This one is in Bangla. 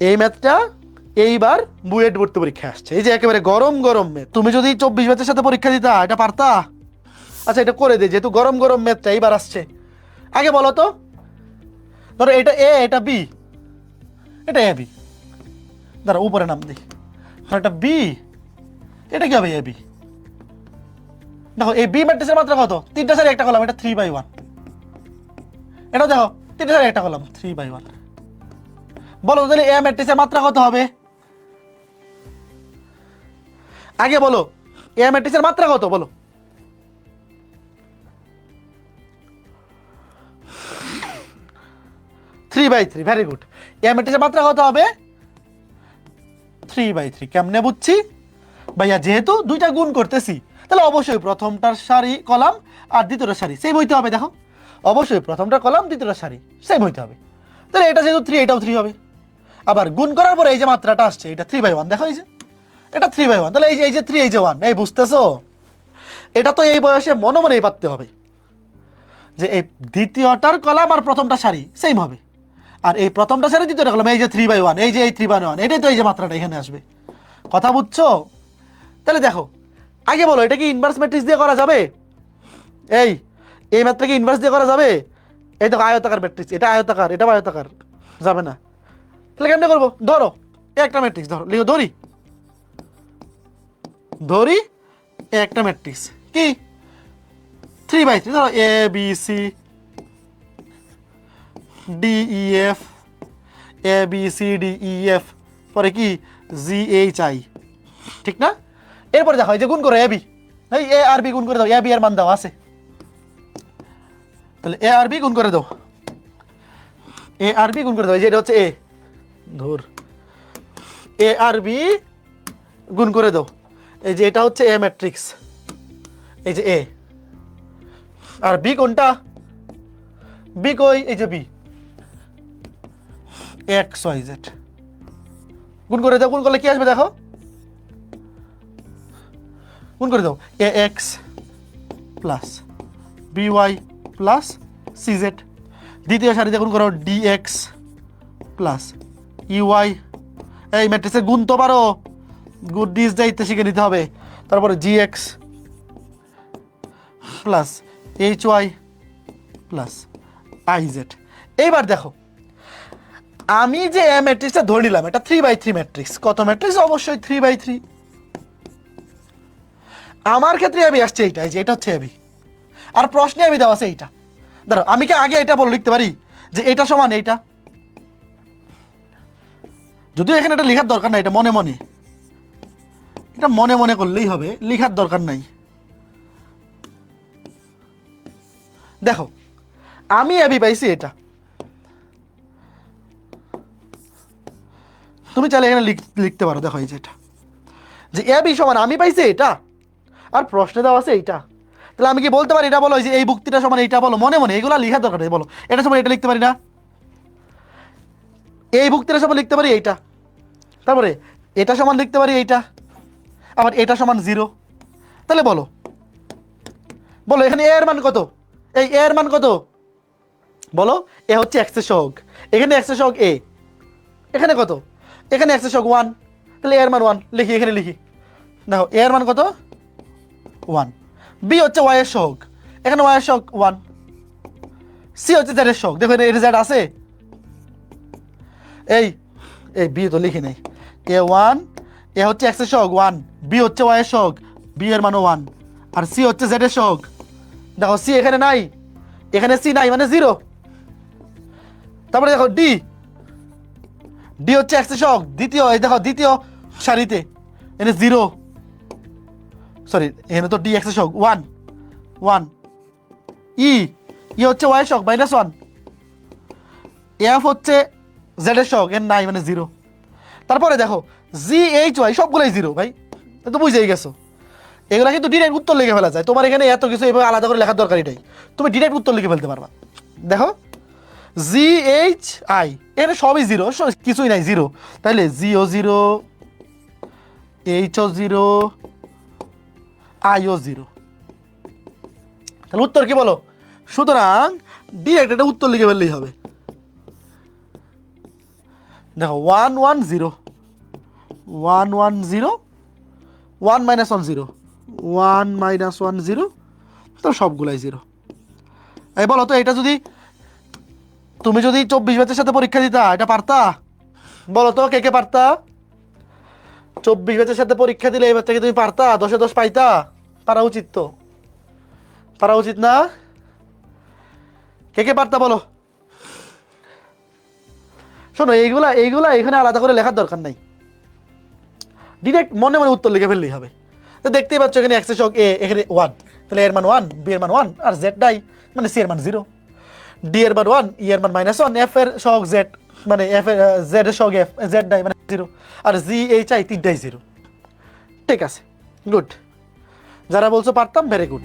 এই ম্যাথটা এইবার বুয়েট ভর্তি পরীক্ষা আসছে। এই যে একেবারে গরম গরম ম্যাথ। তুমি যদি চব্বিশ ম্যাথের সাথে পরীক্ষা দিতা, এটা পারতা? আচ্ছা এটা করে দে, যেহেতু গরম গরম ম্যাথটা এইবার আসছে। আগে বলো তো। ধরো এটা এ, এটা বি। এটা এ, বি। দাঁড়া, উপরে নাম দিই আর এটা বি। এটা কি হবে এ, বি? দেখো, এই বি ম্যাট্রিক্সের মাত্রা কত? তিনটা সারি একটা কলাম, এটা থ্রি বাই ওয়ান এটা দেখো, তিনটা সারি একটা কলাম থ্রি বাই ওয়ান বলো তাহলে এ ম্যাট্রিক্সের মাত্রা কত হবে? আগে বলো এ ম্যাট্রিক্সের মাত্রা কত? বলো। Three by three very good এ ম্যাট্রিক্সের মাত্রা কত হবে? থ্রি বাই থ্রি কেমনে বুঝছি? ভাইয়া, যেহেতু দুইটা গুণ করতেছি, তাহলে অবশ্যই প্রথমটার সারি কলাম আর দ্বিতীয়টার সারি সেম হইতে হবে, দেখো। অবশ্যই প্রথমটা কলাম, দ্বিতীয়টার সারি সেম হইতে হবে। তাহলে এটা যেহেতু থ্রি এটাও থ্রি হবে। আবার গুণ করার পরে এই যে মাত্রাটা আসছে, এটা থ্রি বাই ওয়ান দেখো এই যে এটা থ্রি বাই ওয়ান তাহলে এই যে এই যে থ্রি এই যে ওয়ান এই বুঝতেছো? এটা তো এই বয়সে মনে মনেই পারতে হবে যে এই দ্বিতীয়টার কলাম আর প্রথমটা সারি সেম হবে। আর এই প্রথমটা সারি, দ্বিতীয়টা কলাম, এই যে থ্রি বাই ওয়ান এই যে এই থ্রি বাই ওয়ান এটাই তো এই যে মাত্রাটা এখানে আসবে। কথা বুঝছ? তাহলে দেখো, আগে বলো, এটা কি ইনভার্স ম্যাট্রিক্স দিয়ে করা যাবে? এই এই মাত্রা কি ইনভার্স দিয়ে করা যাবে? এই দেখো আয়তাকার ম্যাট্রিক্স এটা আয়তাকার এটা আয়তাকার, যাবে না। তাহলে কেমনে করব? ধরো একটা ম্যাট্রিক্স ধরো। লিখো ধরি। ধরি একটা ম্যাট্রিক্স কি? থ্রি বাই থ্রি ধরো A B C D E F A B C D E F পরে কি? জি এইচ আই ঠিক না? এরপরে দেখো যে গুণ করো এ বি এই এ আর বি গুণ করে দাও এ বি আর মান দাও, আছে। তাহলে এ আর বি গুণ করে দাও। এ আর বি গুণ করে দাও, এই যে এটা হচ্ছে এ ধর। এ আর বি গুণ করে দাও। এই যে এটা হচ্ছে এ ম্যাট্রিক্স এই যে এ আর বি কোনটা? বি কই? এই যে বি এক্স ওয়াই জেড গুণ করে দাও। গুণ করলে কি আসবে দেখো? গুণ করে দাও। A X plus B Y plus C Z দ্বিতীয় সারিতে গুণ করো ডি এক্স প্লাস ইউআই, এই ম্যাট্রিক্সের গুণ তো পারো গুড ডিস যাইতে শিখে নিতে হবে। তারপরে G X plus H Y plus I Z এইবার দেখো, আমি যে এ ম্যাট্রিক্সটা ধরে নিলাম, এটা থ্রি বাই থ্রি ম্যাট্রিক্স কত ম্যাট্রিক্স অবশ্যই থ্রি বাই থ্রি আমার ক্ষেত্রে আমি আসছে এইটা, এই যে এটা হচ্ছে এবি আর প্রশ্নে আমি দেওয়া আছে এইটা। ধরো আমি কি আগে এটা বলে লিখতে পারি? যে এটা সমান এইটা? যদিও এখানে এটা লেখার দরকার নাই, এটা মনে মনে। এটা মনে মনে করলেই হবে, লেখার দরকার নাই। দেখো, আমি এবি পাইছি এটা। তুমি চাইলে এখানে লিখ- লিখতে পারো, দেখো এই যে এটা। যে এবি সমান আমি পাইছি এটা, আর প্রশ্নে দেওয়া আছে এইটা। তাহলে আমি কি বলতে পারি, এটা বলো যে এই বুক্তিটা সমান এইটা বলো, মনে মনে, এগুলো লেখার দরকার বলো। এটা সমান এটা লিখতে পারি না? এই বুক্তিটা সমান লিখতে পারি এইটা। তারপরে, এটা সমান লিখতে পারি এইটা। আবার এটা সমান জিরো। তাহলে বলো। বলো, এখানে এর মান কত? এই এর মান কত? বলো, এ হচ্ছে এক্সের সহগ। এখানে এক্সের সহগ এ। এখানে কত? এখানে এক্সের সহগ ওয়ান তাহলে এর মান ওয়ান লিখি, এখানে লিখি। দেখো এর মান কত? ওয়ান বি হচ্ছে ওয়াই এর সহগ। এখানে ওয়াই এর সহগ ওয়ান সি হচ্ছে জেড এর সহগ। দেখো এটা জেড আছে? এই এই বি তো লিখি নেই। এ ওয়ান এ হচ্ছে এক্সের সহগ ওয়ান বি হচ্ছে ওয়াই সহগ বি এর মানও ওয়ান আর সি হচ্ছে জেড এর সহগ। দেখো সি এখানে নাই, এখানে সি নাই মানে জিরো তারপরে দেখো ডি ডি হচ্ছে এক্সের সহগ, দ্বিতীয়, এই দেখো, দ্বিতীয় সারিতে এনে জিরো সরি এখানে তো ডি এক্সের সহগ ওয়ান ওয়ান ই ই হচ্ছে ওয়াই সহগ মাইনাস ওয়ান এফ হচ্ছে জেড এর সহগ এর নাই মানে জিরো তারপরে দেখো জি এইচ ওয়াই সবগুলোই জিরো ভাই। তো বুঝেই গেছো। এগুলো কিন্তু ডিরেক্ট উত্তর লিখে ফেলা যায়। তোমার এখানে এত কিছু এভাবে আলাদা করে লেখার দরকারই নেই। তুমি ডিরেক্ট উত্তর লিখে ফেলতে পারবা। দেখো জি এইচ আই এখানে সবই জিরো কিছুই নাই জিরো তাহলে জিও জিরো এইচও জিরো আইও জিরো তাহলে উত্তর কি বলো? সুতরাং ডিরেক্ট এটা উত্তর লিখে ফেললেই হবে। দেখো one one zero one one zero one minus one zero one minus one zero তো সবগুলাই জিরো এই বলো তো, এটা যদি তুমি যদি চব্বিশ ব্যাচের সাথে পরীক্ষা দিতা, এটা পারতা? বলো তো, কে কে পারতা? চব্বিশ ব্যাচের সাথে পরীক্ষা দিলে এই বাচ্চাকে তুমি পারতা? দশে দশ পাইতা? পারা উচিত তো। পারা উচিত না? কে কে পারতা বলো? শোনো, এইগুলা এইগুলা এখানে আলাদা করে লেখার দরকার নাই। ডিরেক্ট মনে মনে উত্তর লিখে ফেললেই হবে। তো দেখতেই পাচ্ছ এখানে এক্সের সঙ্গ এ এখানে ওয়ান। তাহলে এর মান ওয়ান বি এর মান ওয়ান আর জেড ডাই মানে সি এর মান জিরো ডি এর মান ওয়ান ই এর মান মাইনাস ওয়ান এফ এর সহগ জেড মানে এফ এর জেড এর সহগ এফ জেড ডাই মানে জিরো আর জি এইচ আই তিনটাই জিরো ঠিক আছে গুড যারা বলছো পারতাম ভেরি গুড